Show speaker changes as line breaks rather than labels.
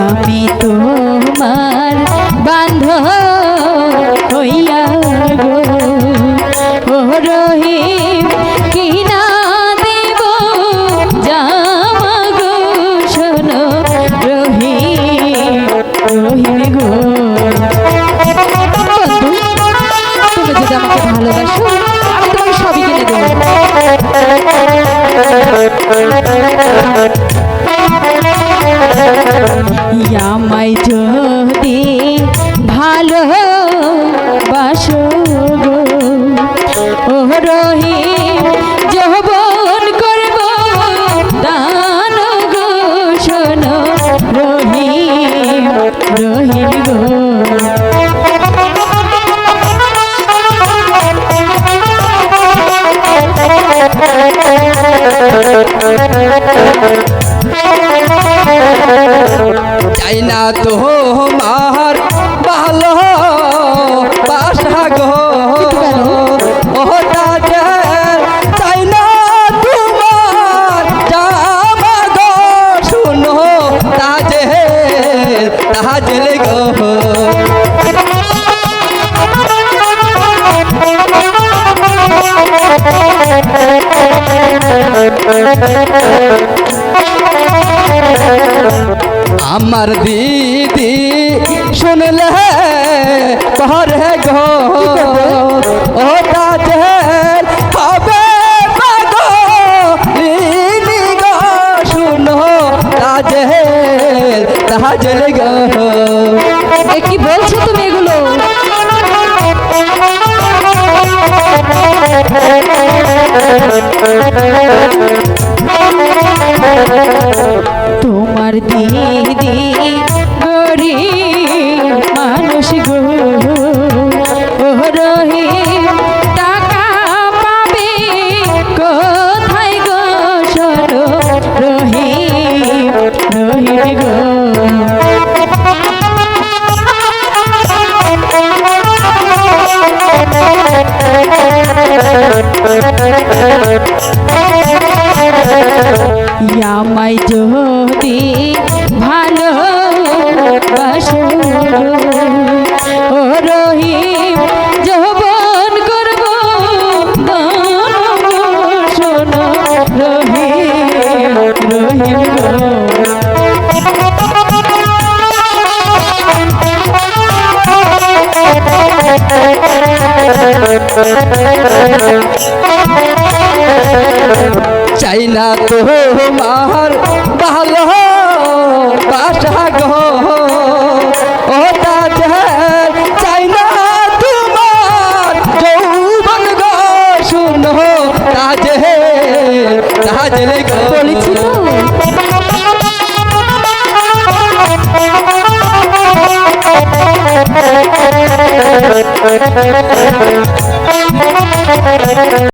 আমি তোমার যদি ভালো বাসো গো। ও যৌবন করব দান গো শোনো রহিম গো।
চাই না তো মার ভালো বাসা গো। তোমার জামা গো। আমার দিদি শুনলে পরে গো। ও গো
কি বলছো তুমি এগুলো? আমায় যদি ভালো বাসো
চাই না তো মার ভালো বাসা গো ও তাজের চাই না তোমার যৌবন গো, শুনো তাজের তাজের গো।
বলেছি তো